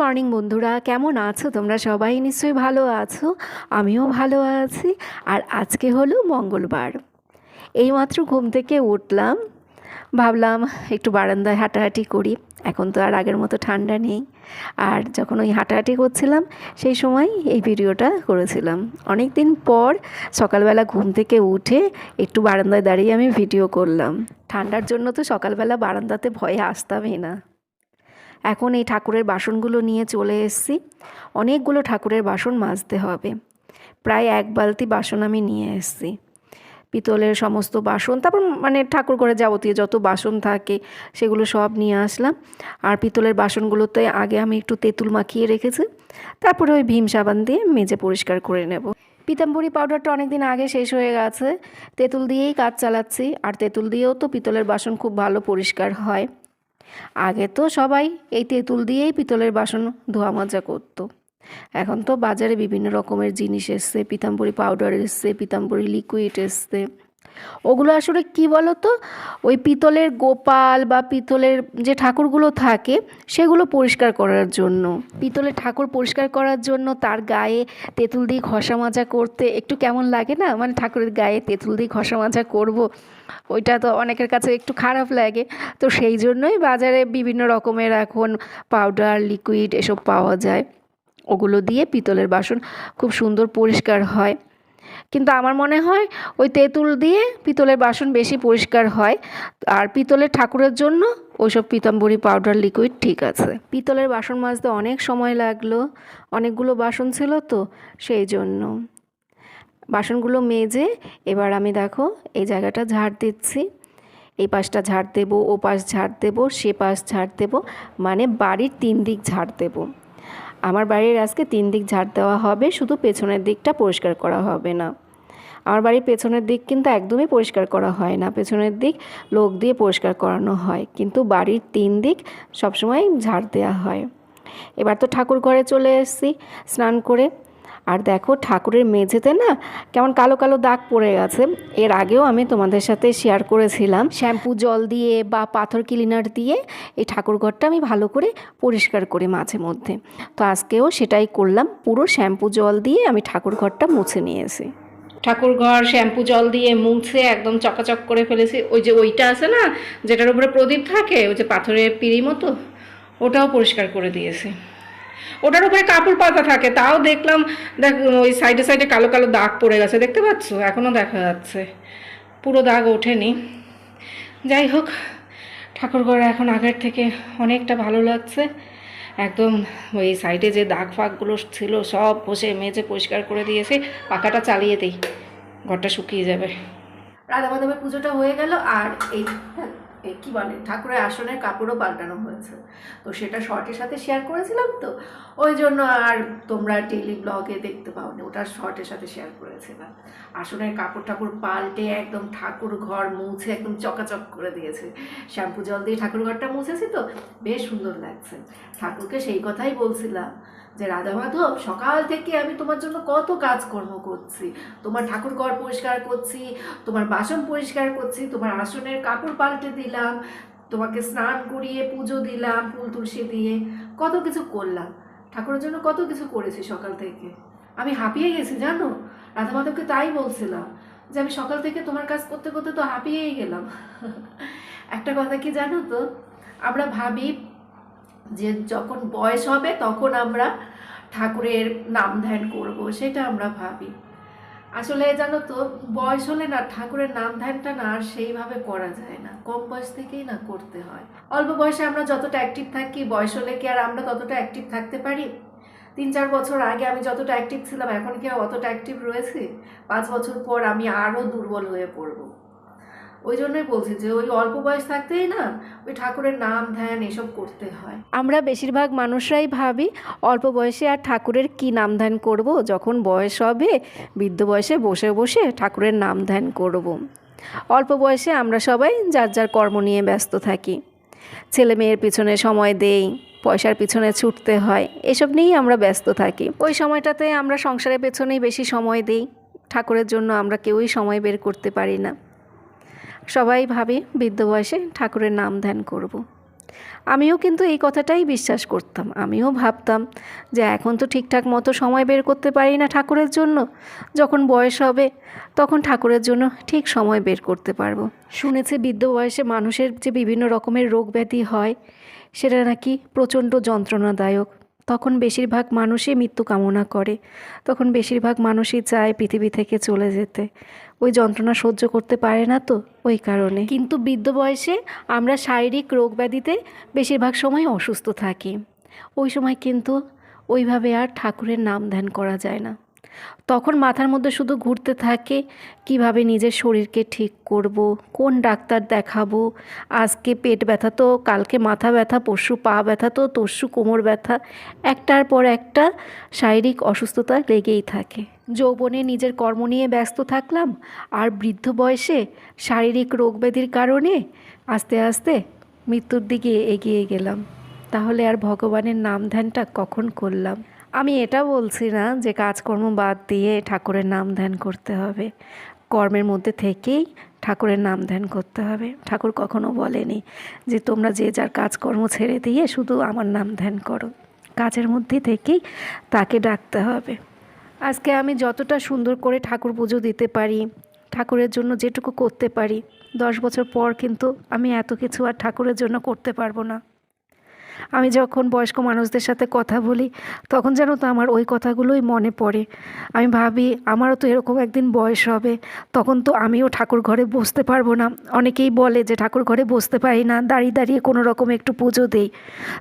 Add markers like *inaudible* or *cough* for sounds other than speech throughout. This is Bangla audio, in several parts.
মর্নিং বন্ধুরা, কেমন আছো? তোমরা সবাই নিশ্চয়ই ভালো আছো, আমিও ভালো আছি, আর আজকে হলো মঙ্গলবার। এইমাত্র ঘুম থেকে উঠলাম, ভাবলাম একটু বারান্দায় হাঁটাহাঁটি করি, এখন তো আর আগের মতো ঠান্ডা নেই, আর যখন ওই হাঁটাহাঁটি করছিলাম, সেই সময় এই ভিডিওটা করেছিলাম। অনেক দিন পর সকালবেলা ঘুম থেকে উঠে একটু বারান্দায় দাঁড়িয়ে আমি ভিডিও করলাম। ঠান্ডার জন্য তো সকালবেলা বারান্দাতে ভয়ে আসতামই না। এখন এই ঠাকুরের বাসনগুলো নিয়ে চলে এসেছি। অনেকগুলো ঠাকুরের বাসন মাজতে হবে। প্রায় এক বালতি বাসন আমি নিয়ে এসেছি। পিতলের সমস্ত বাসন, তারপর মানে ঠাকুর ঘরে যাবতীয় যত বাসন থাকে সেগুলো সব নিয়ে আসলাম। আর পিতলের বাসনগুলোতে আগে আমি একটু তেঁতুল মাখিয়ে রেখেছি। তারপরে ওই ভীম সাবান দিয়ে মেজে পরিষ্কার করে নেব। পিতাম্বরী পাউডারটা অনেক দিন আগে শেষ হয়ে গেছে। তেঁতুল দিয়েই কাজ চালাচ্ছি। আর তেঁতুল দিয়েও তো পিতলের বাসন খুব ভালো পরিষ্কার হয়। আগে তো সবাই এই তেঁতুল দিয়েই পিতলের বাসন ধোয়া মাজা করতো। এখন তো বাজারে বিভিন্ন রকমের জিনিস এসছে, পিতাম্বরী পাউডার এসছে, পিতাম্বরী লিকুইড এসছে। ওগুলো আসলে কি বলো তো ওই পিতলের গোপাল বা পিতলের যে ঠাকুরগুলো থাকে, সেগুলো পরিষ্কার করার জন্য। পিতলের ঠাকুর পরিষ্কার করার জন্য তার গায়ে তেঁতুল দিয়ে ঘষা মাজা করতে একটু কেমন লাগে না? মানে ঠাকুরের গায়ে তেঁতুল দিয়ে ঘষা মাজা করব, ওইটা তো অনেকের কাছে একটু খারাপ লাগে। তো সেই জন্যই বাজারে বিভিন্ন রকমের এখন পাউডার লিকুইড এসব পাওয়া যায়। ওগুলো দিয়ে পিতলের বাসন খুব সুন্দর পরিষ্কার হয়। কিন্তু আমার মনে হয় ওই তেঁতুল দিয়ে পিতলের বাসন বেশি পরিষ্কার হয়। আর পিতলের ঠাকুরের জন্য ওইসব পিতাম্বরী পাউডার লিকুইড ঠিক আছে। পিতলের বাসন মাজতে অনেক সময় লাগল, অনেকগুলো বাসন ছিল তো সেই জন্য। বাসনগুলো মেজে এবার আমি দেখো এই জায়গাটা ঝাড় দিচ্ছি। এই পাশটা ঝাড় দেবো, ও পাশ ঝাড় দেবো, সে পাশ ঝাড় দেবো মানে বাড়ির তিন দিক ঝাড় দেবো। আমার বাড়ির আজকে তিন দিক ঝাড় দেওয়া হবে, শুধু পেছনের দিকটা পরিষ্কার করা হবে না। আমার বাড়ির পেছনের দিক কিন্তু একদমই পরিষ্কার করা হয় না। পেছনের দিক লোক দিয়ে পরিষ্কার করানো হয়, কিন্তু বাড়ির তিন দিক সবসময় ঝাড় দেওয়া হয়। এবার তো ঠাকুর ঘরে চলে এসেছি, স্নান করে আর দেখো ঠাকুরের মেঝেতে না কেমন কালো কালো দাগ পড়ে গেছে। এর আগেও আমি তোমাদের সাথে শেয়ার করেছিলাম। শ্যাম্পু জল দিয়ে বা পাথর ক্লিনার দিয়ে এই ঠাকুর ঘরটা আমি ভালো করে পরিষ্কার করি মাঝে মধ্যে। তো আজকেও সেটাই করলাম। পুরো শ্যাম্পু জল দিয়ে আমি ঠাকুর ঘরটা মুছে নিয়েছি। ঠাকুর ঘর শ্যাম্পু জল দিয়ে মুছে একদম চকাচক করে ফেলেছি। ওই যে ওইটা আছে না, যেটার উপরে প্রদীপ থাকে, ওই যে পাথরের পিড়ি মতো, ওটাও পরিষ্কার করে দিয়েছি। ওটার উপরে কাপড় পাতা থাকে, তাও দেখলাম দেখ, ওই সাইডে সাইডে কালো কালো দাগ পড়ে গেছে, দেখতে পাচ্ছ? এখনও দেখা যাচ্ছে। পুরো দাগ ওঠেনি। যাই হোক, ঠাকুরঘর এখন আগের থেকে অনেকটা ভালো লাগছে। একদম ওই সাইডে যে দাগ ফাগগুলো ছিল, সব বসে মেজে পরিষ্কার করে দিয়েছে, পাখাটা চালিয়ে দিই, ঘরটা শুকিয়ে যাবে। রাধা মাধবের পুজোটা হয়ে গেল, আর এই এই কি বলে, ঠাকুরের আসনের কাপড়ও পাল্টানো হয়েছে। তো সেটা শর্টের সাথে শেয়ার করেছিলাম তো? ওই জন্য আর তোমরা ডেইলি ব্লগে দেখতে পাওনি, ওটা শর্টের সাথে শেয়ার করেছিলাম। আসনের কাপড় ঠাকুর পাল্টে একদম ঠাকুর ঘর মুছে একদম চকাচক করে দিয়েছে। শ্যাম্পু জল দিয়ে ঠাকুর ঘরটা মুছেছি তো? বেশ সুন্দর লাগছে। ঠাকুরকে সেই কথাই বলছিলাম। যে রাধা মাধব সকাল থেকে আমি তোমার জন্য কত কাজকর্ম করছি। তোমার ঠাকুর ঘর পরিষ্কার করছি, তোমার বাসন পরিষ্কার করছি, তোমার আসনের কাপড় পাল্টে দিলাম, তোমাকে স্নান করিয়ে পুজো দিলাম, ফুল তুলসী দিয়ে। কত কিছু করলাম। ঠাকুরের জন্য কত কিছু করেছি সকাল থেকে। আমি হাঁপিয়ে গেছি, জানো? রাধা মাধবকে তাই বলছিলাম যে আমি সকাল থেকে তোমার কাজ করতে করতে তো হাঁপিয়েই গেলাম। *laughs* একটা কথা কি জানো তো? আমরা ভাবি যে যখন বয়স হবে তখন আমরা ঠাকুরের নাম ধ্যান করব, সেটা আমরা ভাবি। আসলে জানো তো, বয়স হলে না ঠাকুরের নাম ধ্যানটা না আর সেইভাবে করা যায় না। কম বয়স থেকেই না করতে হয়। অল্প বয়সে আমরা যতটা অ্যাক্টিভ থাকি, বয়স হলে কি আর আমরা ততটা অ্যাক্টিভ থাকতে পারি? তিন চার বছর আগে আমি যতটা অ্যাক্টিভ ছিলাম, এখন কি অতটা অ্যাক্টিভ রয়েছে? পাঁচ বছর পর আমি আরও দুর্বল হয়ে পড়ব। ওই জন্যই বলছি যে ওই অল্প বয়স থাকতেই না ওই ঠাকুরের নাম ধ্যান এসব করতে হয়। আমরা বেশিরভাগ মানুষরাই ভাবি অল্প বয়সে আর ঠাকুরের কি নাম ধ্যান করব, যখন বয়স হবে, বৃদ্ধ বয়সে বসে বসে ঠাকুরের নাম ধ্যান করব। অল্প বয়সে আমরা সবাই যার যার কর্ম নিয়ে ব্যস্ত থাকি। ছেলে মেয়ের পিছনে সময় দেই, পয়সার পিছনে ছুটতে হয়, এসব নিয়েই আমরা ব্যস্ত থাকি। ওই সময়টাতে আমরা সংসারের পেছনেই বেশি সময় দিই, ঠাকুরের জন্য আমরা কেউই সময় বের করতে পারি না। সবাই ভাবে বৃদ্ধ বয়সে ঠাকুরের নাম ধ্যান করব। আমিও কিন্তু এই কথাটাই বিশ্বাস করতাম, আমিও ভাবতাম যে এখন তো ঠিকঠাক মতো সময় বের করতে পারি না ঠাকুরের জন্য, যখন বয়স হবে তখন ঠাকুরের জন্য ঠিক সময় বের করতে পারব শুনেছি বৃদ্ধ বয়সে মানুষের যে বিভিন্ন রকমের রোগ ব্যাধি হয়, সেটা নাকি প্রচণ্ড যন্ত্রণাদায়ক তখন বেশিরভাগ মানুষই মৃত্যু কামনা করে। তখন বেশিরভাগ মানুষই চায় পৃথিবী থেকে চলে যেতে। ওই যন্ত্রণা সহ্য করতে পারে না তো ওই কারণে। কিন্তু বৃদ্ধ বয়সে আমরা শারীরিক রোগ ব্যাধিতে বেশিরভাগ সময় অসুস্থ থাকি। ওই সময় কিন্তু ওইভাবে আর ঠাকুরের নাম ধ্যান করা যায় না। তখন মাথার মধ্যে শুধু ঘুরতে থাকে, কীভাবে নিজের শরীরকে ঠিক করব, কোন ডাক্তার দেখাবো, আজকে পেট ব্যথা তো, কালকে মাথা ব্যথা, পরশু পা ব্যথা তো, তরশু কোমর ব্যথা, একটার পর একটা শারীরিক অসুস্থতা লেগেই থাকে। যৌবনে নিজের কর্ম নিয়ে ব্যস্ত থাকলাম, আর বৃদ্ধ বয়সে শারীরিক রোগ ব্যাধির কারণে আস্তে আস্তে মৃত্যুর দিকে এগিয়ে গেলাম। তাহলে আর ভগবানের নাম ধ্যানটা কখন করলাম? আমি এটা বলছি না যে কাজকর্ম বাদ দিয়ে ঠাকুরের নাম ধ্যান করতে হবে। কর্মের মধ্যে থেকেই ঠাকুরের নাম ধ্যান করতে হবে। ঠাকুর কখনো বলেনি যে তোমরা যে যার কাজকর্ম ছেড়ে দিয়ে শুধু আমার নাম ধ্যান করো। কাজের মধ্যে থেকেই তাকে ডাকতে হবে। আজকে আমি যতটা সুন্দর করে ঠাকুর পুজো দিতে পারি, ঠাকুরের জন্য যেটুকু করতে পারি, দশ বছর পর কিন্তু আমি এত কিছু আর ঠাকুরের জন্য করতে পারব না। আমি যখন বয়স্ক মানুষদের সাথে কথা বলি, তখন যেন তো আমার ওই কথাগুলোই মনে পড়ে। আমি ভাবি, আমারও তো এরকম একদিন বয়স হবে, তখন তো আমিও ঠাকুর ঘরে বসতে পারব না। অনেকেই বলে যে ঠাকুর ঘরে বসতে পারি না, দাঁড়িয়ে দাঁড়িয়ে কোনো রকম একটু পুজো দেই।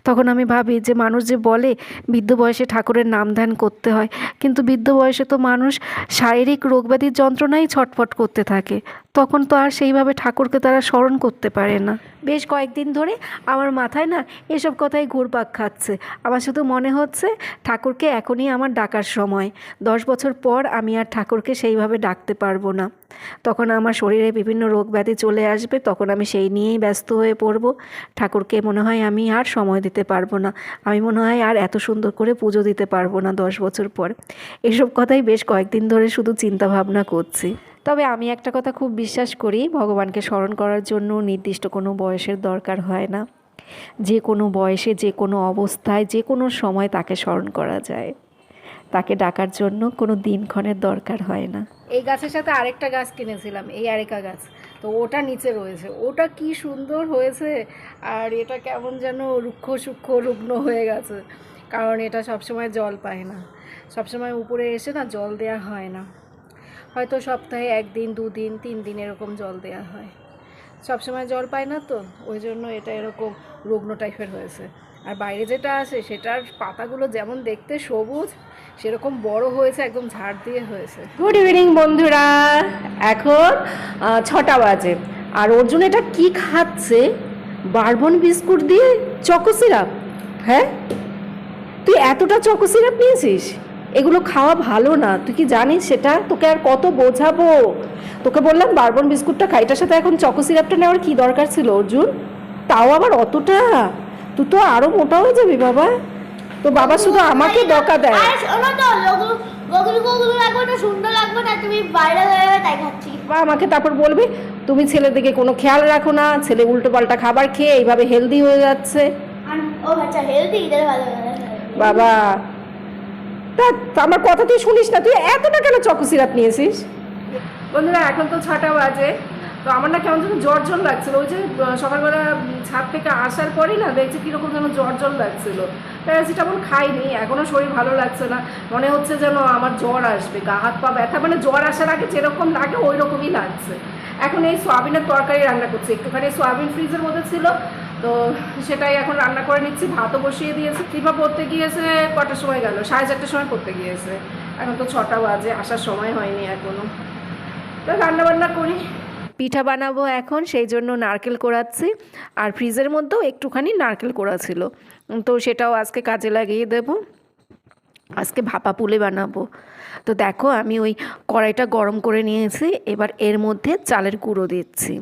তখন আমি ভাবি যে মানুষ যে বলে, বৃদ্ধ বয়সে ঠাকুরের নাম ধ্যান করতে হয়, কিন্তু বৃদ্ধ বয়সে তো মানুষ শারীরিক রোগব্যাধির যন্ত্রণাই ছটফট করতে থাকে। তখন তো আর সেইভাবে ঠাকুরকে তারা স্মরণ করতে পারে না। বেশ কয়েকদিন ধরে আমার মাথায় না এসব কথাই ঘুরপাক খাচ্ছে। আমার শুধু মনে হচ্ছে ঠাকুরকে এখনই আমার ডাকার সময়। দশ বছর পর আমি আর ঠাকুরকে সেইভাবে ডাকতে পারব না। তখন আমার শরীরে বিভিন্ন রোগ ব্যাধি চলে আসবে, তখন আমি সেই নিয়েই ব্যস্ত হয়ে পড়ব। ঠাকুরকে মনে হয় আমি আর সময় দিতে পারব না। আমি মনে হয় আর এত সুন্দর করে পুজো দিতে পারব না দশ বছর পর। এসব কথাই বেশ কয়েকদিন ধরে শুধু চিন্তা ভাবনা করছি। তবে আমি একটা কথা খুব বিশ্বাস করি, ভগবানকে স্মরণ করার জন্য নির্দিষ্ট কোনো বয়সের দরকার হয় না। যে কোনো বয়সে, যে কোনো অবস্থায়, যে কোনো সময় তাকে স্মরণ করা যায়। তাকে ডাকার জন্য কোনো দিনক্ষণের দরকার হয় না। এই গাছের সাথে আরেকটা গাছ কিনেছিলাম, এই আরেকা গাছ। তো ওটা নিচে রয়েছে। ওটা কি সুন্দর হয়েছে আর এটা কেমন যেন রুক্ষ সূক্ষ্ম রুগ্ন হয়ে গেছে। কারণ এটা সবসময় জল পায় না। সবসময় উপরে এসে না জল দেওয়া হয় না। হয়তো সপ্তাহে একদিন, দুদিন তিন দিন এরকম জল দেওয়া হয়। সবসময় জল পায় না তো, ওই জন্য এটা এরকম রুগ্ন টাইপের হয়েছে। আর বাইরে যেটা আছে, সেটার পাতাগুলো যেমন দেখতে সবুজ, সেরকম বড় হয়েছে, একদম ঝাড় দিয়ে হয়েছে। গুড ইভিনিং বন্ধুরা। এখন ছটা বাজে। আর অর্জুন এটা কি খাচ্ছে? বারবন বিস্কুট দিয়ে চকো সিরাপ হ্যাঁ? তুই এতটা চকো সিরাপ নিয়েছিস? এগুলো খাওয়া ভালো না। তুই কি জানিস সেটা? তোকে আর কত বোঝাবো? তোকে বললাম বারবন বিস্কুটটা খাই এটার সাথে এখন চকো সিরাপটা নেওয়ার কি দরকার ছিল অর্জুন? তাও আবার অতটা? তুই তো আরও মোটা হয়ে যাবি বাবা। তো বাবা শুধু আমাকে বকা দেয়। বা আমাকে তারপর বলবে তুমি ছেলের দিকে কোনো খেয়াল রাখো না ছেলে উল্টো পাল্টা খাবার খেয়ে এইভাবে হেলদি হয়ে যাচ্ছে। ও আচ্ছা হেলদি বাবা তা আমার কথা তুই শুনিস না। তুই এতটা কেন চকো সিরাপ নিয়েছিস? বন্ধুরা, এখন তো ছটা বাজে। তো আমার না কেমন যেন জ্বর জ্বর লাগছিল। ওই যে সকালবেলা ছাদ থেকে আসার পরেই না দেখছি কীরকম যেন জ্বর জ্বর লাগছিল। প্যারাসিটামল খাইনি এখনও শরীর ভালো লাগছে না। মনে হচ্ছে যেন আমার জ্বর আসবে, গা হাত পা ব্যথা মানে জ্বর আসার আগে যেরকম লাগে ওই রকমই লাগছে। এখন এই সোয়াবিনের তরকারি রান্না করছি। একটুখানি সোয়াবিন ফ্রিজের মধ্যে ছিল তো সেটাই এখন রান্না করে নিচ্ছি, ভাতও বসিয়ে দিয়েছে। কিংবা পড়তে গিয়েছে কটার সময় গেল? সাড়ে চারটার সময় পড়তে গিয়েছে। এখন তো ছটা বাজে, আসার সময় হয়নি এখনও। তো রান্না বান্না করি। পিঠা বানাবো এখন, সেই জন্য নারকেল কোড়াচ্ছি। আর ফ্রিজের মধ্যেও একটুখানি নারকেল কোড়া ছিল। তো সেটাও আজকে কাজে লাগিয়ে দেব। আজকে ভাপা পুলে বানাবো। তো দেখো, আমি ওই কড়াইটা গরম করে নিয়েছি। এবার এর মধ্যে চালের গুঁড়ো দিচ্ছি।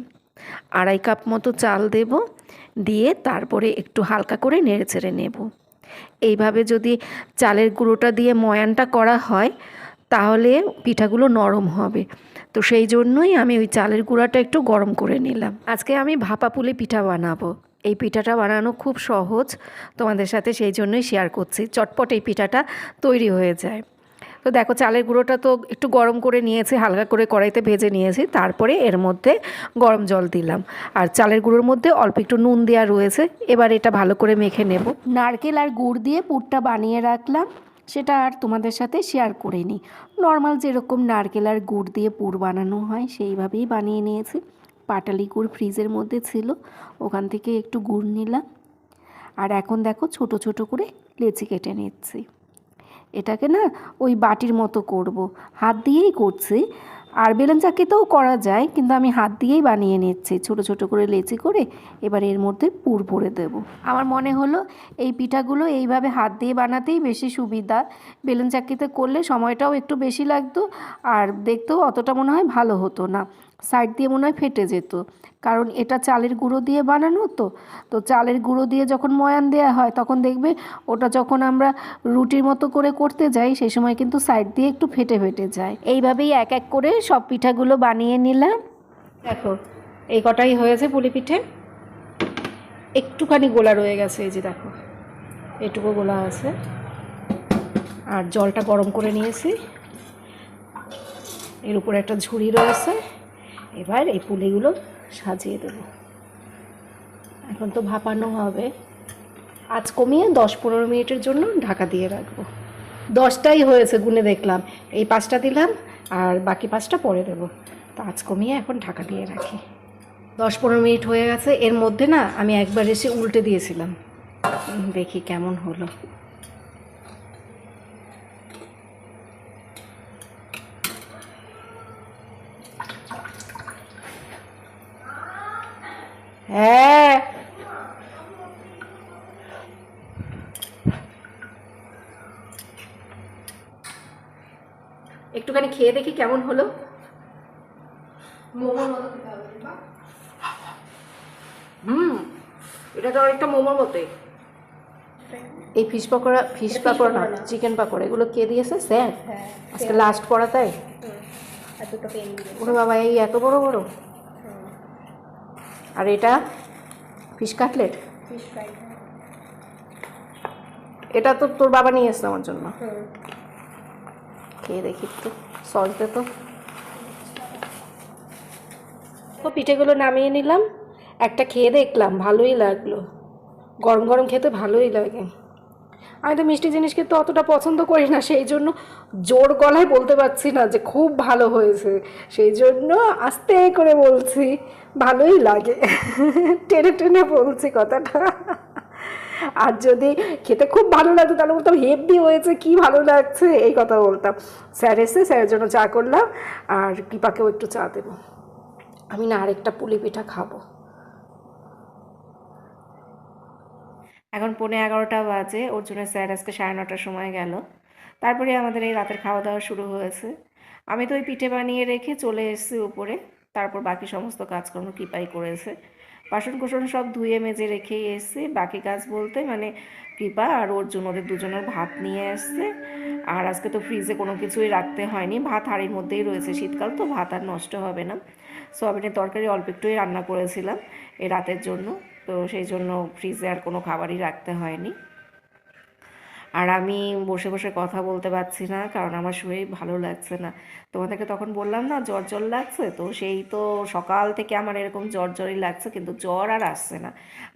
আড়াই কাপ মতো চাল দেব। দিয়ে তারপরে একটু হালকা করে নেড়ে চেড়ে নেব। এইভাবে যদি চালের গুঁড়োটা দিয়ে ময়ানটা করা হয়, তাহলে পিঠাগুলো নরম হবে। তো সেই জন্যই আমি ওই চালের গুঁড়াটা একটু গরম করে নিলাম। আজকে আমি ভাপা পুলি পিঠা বানাবো। এই পিঠাটা বানানো খুব সহজ। তোমাদের সাথে সেই জন্যই শেয়ার করছি। চটপট এই পিঠাটা তৈরি হয়ে যায়। তো দেখো চালের গুঁড়োটা তো একটু গরম করে নিয়েছি, হালকা করে কড়াইতে ভেজে নিয়েছি, তারপরে এর মধ্যে গরম জল দিলাম। আর চালের গুঁড়োর মধ্যে অল্প একটু নুন দেওয়া রয়েছে, এবার এটা ভালো করে মেখে নেব। নারকেল আর গুড় দিয়ে পুরটা বানিয়ে রাখলাম, সেটা আর তোমাদের সাথে শেয়ার করে নিই। নর্মাল যেরকম নারকেল আর গুড় দিয়ে পুর বানানো হয়, সেইভাবেই বানিয়ে নিয়েছি। পাটালি গুড় ফ্রিজের মধ্যে ছিল, ওখান থেকে একটু গুড় নিলাম। আর এখন দেখো ছোট ছোট করে লেচি কেটে নিচ্ছি। এটাকে না ওই বাটির মতো করব। হাত দিয়েই করছি। আর বেলুন চাকিতেও করা যায়, কিন্তু আমি হাত দিয়েই বানিয়ে নিচ্ছি। ছোট ছোট করে লেচি করে এবার এর মধ্যে পুর ভরে দেব। আমার মনে হলো এই পিঠাগুলো এইভাবে হাত দিয়ে বানাতেই বেশি সুবিধা। বেলুন চাকিতে করলে সময়টাও একটু বেশি লাগতো, আর দেখতেও অতটা মনে হয় ভালো হতো না। সাইড দিয়ে মনে হয় ফেটে যেত। কারণ এটা চালের গুঁড়ো দিয়ে বানানো তো। তো চালের গুঁড়ো দিয়ে যখন ময়ান দেওয়া হয়, তখন দেখবে ওটা যখন আমরা রুটির মতো করে করতে যাই, সেই সময় কিন্তু সাইড দিয়ে একটু ফেটে ফেটে যায়। এইভাবেই এক এক করে সব পিঠাগুলো বানিয়ে নিলাম। দেখো, এই কটাই হয়েছে পুলি পিঠে। একটুখানি গোলা রয়ে গেছে, এই যে দেখো, এটুকু গোলা আছে। আর জলটা গরম করে নিয়েছি। এর উপরে একটা ঝুড়ি রয়েছে। এবার এই পুলিগুলো সাজিয়ে দেব। এখন তো ভাপানো হবে। আজ কমিয়ে দশ পনেরো মিনিটের জন্য ঢাকা দিয়ে রাখব। দশটাই হয়েছে গুনে দেখলাম। এই পাঁচটা দিলাম আর বাকি পাঁচটা পরে দেবো। তো আজ কমিয়ে এখন ঢাকা দিয়ে রাখি। দশ পনেরো মিনিট হয়ে গেছে। এর মধ্যে না আমি একবার এসে উল্টে দিয়েছিলাম। দেখি কেমন হলো। হ্যাঁ। একটুখানি খেয়ে দেখি কেমন হলো। হুম এটা তো অনেকটা মোমোর মতোই। এই ফিশ পকোড়া ফিশ পাকোড়া না চিকেন পাকোড়া এগুলো কে দিয়েছে? স্যার। আজকে লাস্ট পড়া তাই? ওরে বাবা এই এত বড় বড়? আর এটা ফিশ কাটলেট এটা তো তোর বাবা নিয়ে এসছে আমার জন্য। খেয়ে দেখি একটু সস দে তো। তো পিঠেগুলো নামিয়ে নিলাম একটা খেয়ে দেখলাম ভালোই লাগল। গরম গরম খেতে ভালোই লাগে। আমি তো মিষ্টি জিনিস কিন্তু অতটা পছন্দ করি না সেই জন্য জোর গলায় বলতে পারছি না যে খুব ভালো হয়েছে। সেই জন্য আস্তে করে বলছি। ভালোই লাগে। টেনে টেনে বলছি কথাটা। আর যদি খেতে খুব ভালো লাগতো, তাহলে বলতাম হেভি হয়েছে, কি ভালো লাগছে? এই কথা বলতাম। স্যার এসে স্যারের জন্য চা করলাম, আর কৃপাকেও একটু চা দেবো। আমি না আরেকটা পুলি পিঠা খাব। এখন পৌনে এগারোটা বাজে, ওর জন্য স্যার আজকে সাড়ে নটার সময় গেল। তারপরে আমাদের এই রাতের খাওয়া দাওয়া শুরু হয়েছে। আমি তো ওই পিঠে বানিয়ে রেখে চলে এসেছি উপরে। তারপর বাকি সমস্ত কাজকর্ম কৃপাই করেছে। বাসন কোসন সব ধুয়ে মেজে রেখেই এসেছি। বাকি কাজ বলতে মানে কৃপা আর অর্জুন ওদের দুজনের ভাত নিয়ে এসছে। আর আজকে তো ফ্রিজে কোনো কিছুই রাখতে হয়নি। ভাত হাঁড়ির মধ্যেই রয়েছে। শীতকাল তো ভাত আর নষ্ট হবে না। সোয়াবিনের তরকারি অল্প একটুই রান্না করেছিলাম এ রাতের জন্য। তো সেই জন্য ফ্রিজে আর কোনো খাবারই রাখতে হয়নি। আর আমি বসে বসে কথা বলতে পারছি না, কারণ আমার শরীর ভালো লাগছে না। তোমাদেরকে তখন বললাম না, জ্বর জ্বর লাগছে? তো সেই তো সকাল থেকে আমার এরকম জ্বর জ্বরই লাগছে, কিন্তু জ্বর আর আসছে না।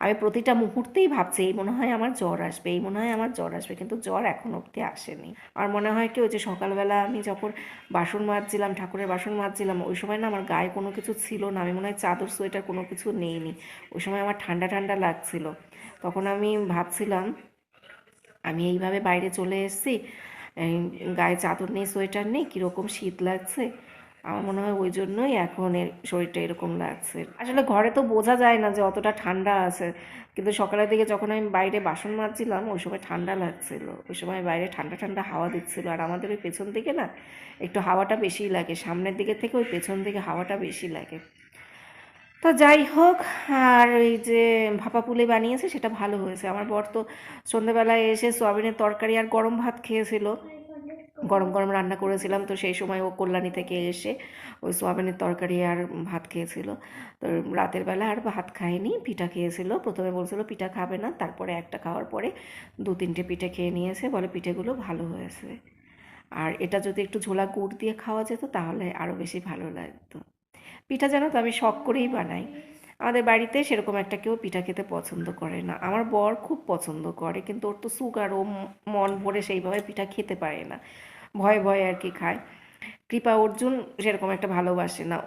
আমি প্রতিটা মুহূর্তেই ভাবছি, এই মনে হয় আমার জ্বর আসবে, এই মনে হয় আমার জ্বর আসবে, কিন্তু জ্বর এখন অবধি আসেনি। আর মনে হয় কি, ওই যে সকালবেলা আমি যখন বাসন মাজছিলাম, ঠাকুরের বাসন মাজছিলাম, ওই সময় না আমার গায়ে কোনো কিছু ছিল না, আমি মনে হয় চাদর, সোয়েটার কোনো কিছু নেইনি। ওই সময় আমার ঠান্ডা ঠান্ডা লাগছিল। তখন আমি ভাবছিলাম আমি এইভাবে বাইরে চলে এসেছি। গায়ে চাদর নেই, সোয়েটার নেই, কীরকম শীত লাগছে? আমার মনে হয় ওই জন্যই এখন এর শরীরটা এরকম লাগছে। আসলে ঘরে তো বোঝা যায় না যে অতটা ঠান্ডা আছে। কিন্তু সকালের দিকে যখন আমি বাইরে বাসন মাজছিলাম, ওই সময় ঠান্ডা লাগছিল। ওই সময় বাইরে ঠান্ডা ঠান্ডা হাওয়া দিচ্ছিল। আর আমাদের ওই পেছন দিকে না, একটু হাওয়াটা বেশিই লাগে। সামনের দিকে থেকে ওই পেছন দিকে হাওয়াটা বেশি লাগে। তো যাই হোক, আর ওই যে ভাপা পুলি বানিয়েছে, সেটা ভালো হয়েছে। আমার বর তো সন্ধেবেলায় এসে সোয়াবিনের তরকারি আর গরম ভাত খেয়েছিল। গরম গরম রান্না করেছিলাম, তো সেই সময় ও কল্যাণী থেকে এসে ওই সোয়াবিনের তরকারি আর ভাত খেয়েছিল। তো রাতের বেলা আর ভাত খায়নি, পিঠা খেয়েছিল। প্রথমে বলছিল, পিঠা খাবে না। তারপরে একটা খাওয়ার পরে দু তিনটে পিঠে খেয়ে নিয়েছে। বলে, পিঠেগুলো ভালো হয়েছে। আর এটা যদি একটু ঝোলা গুড় দিয়ে খাওয়া যেত, তাহলে আরও বেশি ভালো লাগতো। পিঠা জানো তো আমি শখ করেই বানাই। আমাদের বাড়িতে সেরকম একটা কেউ পিঠা খেতে পছন্দ করে না। আমার বর খুব পছন্দ করে, কিন্তু ওর তো সুগার ও মন ভরে সেইভাবে পিঠা খেতে পারে না। ভয়ে ভয়ে আর কি খায়। কৃপা অর্জুন সেরকম একটা ভালোবাসে না।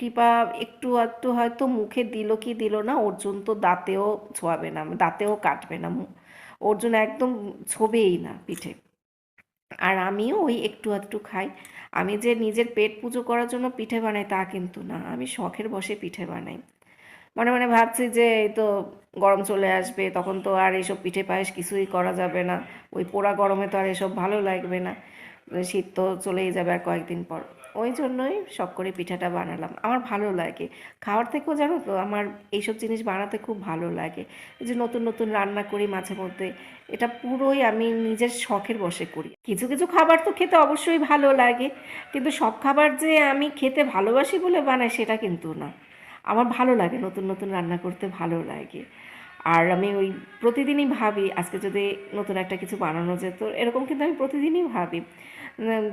কৃপা একটু একটু হয়তো মুখে দিল কি দিল না, অর্জুন তো দাঁতেও ছোঁয়াবে না, দাঁতেও কাটবে না অর্জুন একদম ছোবেই না পিঠে। আর আমিও ওই একটু আধটু খাই। আমি যে নিজের পেট পুজো করার জন্য পিঠে বানাই তা কিন্তু না। আমি শখের বসে পিঠে বানাই। মনে মনে ভাবছি যে এই তো গরম চলে আসবে, তখন তো আর এইসব পিঠে পায়েস কিছুই করা যাবে না। ওই পোড়া গরমে তো আর এসব ভালো লাগবে না। শীত তো চলেই যাবে আর কয়েকদিন পর। ওই জন্যই শখ করে পিঠাটা বানালাম। আমার ভালো লাগে। খাওয়ার থেকেও জানো তো, আমার এইসব জিনিস বানাতে খুব ভালো লাগে। যে নতুন নতুন রান্না করি মাঝে মধ্যে, এটা পুরোই আমি নিজের শখের বসে করি। কিছু কিছু খাবার তো খেতে অবশ্যই ভালো লাগে, কিন্তু সব খাবার যে আমি খেতে ভালোবাসি বলে বানাই সেটা কিন্তু না। আমার ভালো লাগে, নতুন নতুন রান্না করতে ভালো লাগে। আর আমি ওই প্রতিদিনই ভাবি, আজকে যদি নতুন একটা কিছু বানানো যেত, এরকম কিন্তু আমি প্রতিদিনই ভাবি।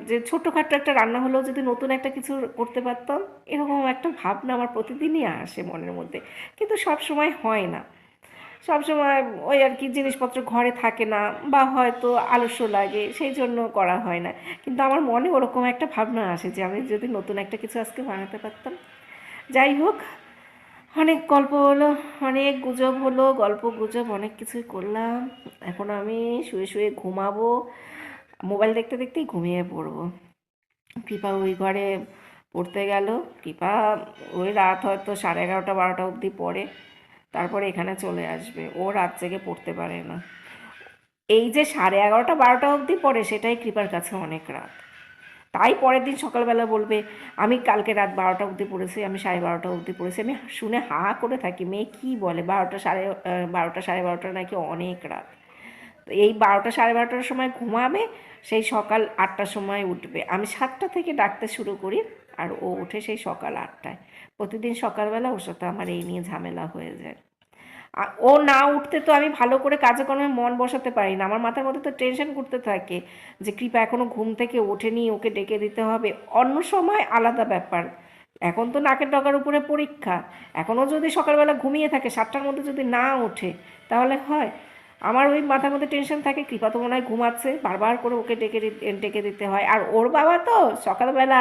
যে ছোট্টখাট্টো একটা রান্না হলেও যদি নতুন একটা কিছু করতে পারতাম, এরকম একটা ভাবনা আমার প্রতিদিনই আসে মনের মধ্যে। কিন্তু সব সময় হয় না। সব সময় ওই আর কি জিনিসপত্র ঘরে থাকে না বা হয়তো আলস্য লাগে, সেই জন্য করা হয় না। কিন্তু আমার মনে ওরকম একটা ভাবনা আসে যে আমি যদি নতুন একটা কিছু আজকে বানাতে পারতাম। যাই হোক, অনেক গল্প হলো, অনেক গুজব হলো, গল্প গুজব অনেক কিছুই করলাম। এখন আমি শুয়ে শুয়ে ঘুমাবো। মোবাইল দেখতে দেখতেই ঘুমিয়ে পড়ব। কৃপা ওই ঘরে পড়তে গেল। কৃপা ওই রাত হয়তো সাড়ে এগারোটা, বারোটা অবধি পড়ে। তারপরে এখানে চলে আসবে। ও রাত জেগে পড়তে পারে না। এই যে সাড়ে এগারোটা, বারোটা অবধি পড়ে, সেটাই কৃপার কাছে অনেক রাত। তাই পরের দিন সকালবেলা বলবে, আমি কালকে রাত বারোটা অবধি পড়েছি, আমি সাড়ে বারোটা অবধি পড়েছি। আমি শুনে হা করে থাকি। মেয়ে কী বলে? বারোটা সাড়ে বারোটা সাড়ে বারোটা নাকি অনেক রাত। এই বারোটা, সাড়ে বারোটার সময় ঘুমাবে, সেই সকাল আটটার সময় উঠবে। আমি সাতটা থেকে ডাকতে শুরু করি আর ও উঠে সেই সকাল আটটায়। প্রতিদিন সকালবেলা ওর সাথে আমার এই নিয়ে ঝামেলা হয়ে যায়। ও না উঠতে তো আমি ভালো করে কাজকর্মে মন বসাতে পারি না। আমার মাথার মধ্যে তো টেনশন করতে থাকে যে, কৃপা এখনও ঘুম থেকে ওঠেনি, ওকে ডেকে দিতে হবে। অন্য সময় আলাদা ব্যাপার। এখন তো নাকের ডগার উপরে পরীক্ষা। এখনও যদি সকালবেলা ঘুমিয়ে থাকে, সাতটার মধ্যে যদি না ওঠে, তাহলে হয়। আমার ওই মাথার মধ্যে টেনশন থাকে, কৃপা তো মনে হয় ঘুমাচ্ছে, বারবার করে ওকে ডেকে ডেকে দিতে হয়। আর ওর বাবা তো সকালবেলা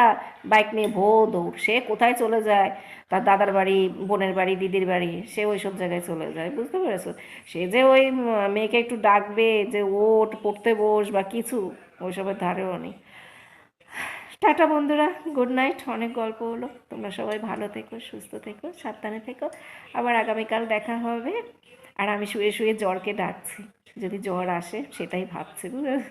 বাইক নিয়ে ভো দৌড়, সে কোথায় চলে যায়? তার দাদার বাড়ি, বোনের বাড়ি, দিদির বাড়ি, সে ওই সব জায়গায় চলে যায়, বুঝতে পেরেছ? সে যে ওই মেয়েকে একটু ডাকবে, যে ওট পড়তে বস বা কিছু, ওইসবের ধারেও নেই। টাটা বন্ধুরা গুড নাইট অনেক গল্প হলো। তোমরা সবাই ভালো থেকো, সুস্থ থেকো, সাবধানে থেকো। আবার আগামীকাল দেখা হবে। আর আমি শুয়ে শুয়ে জ্বরকে ডাকছি। যদি জ্বর আসে সেটাই ভাবছি বুঝেছ?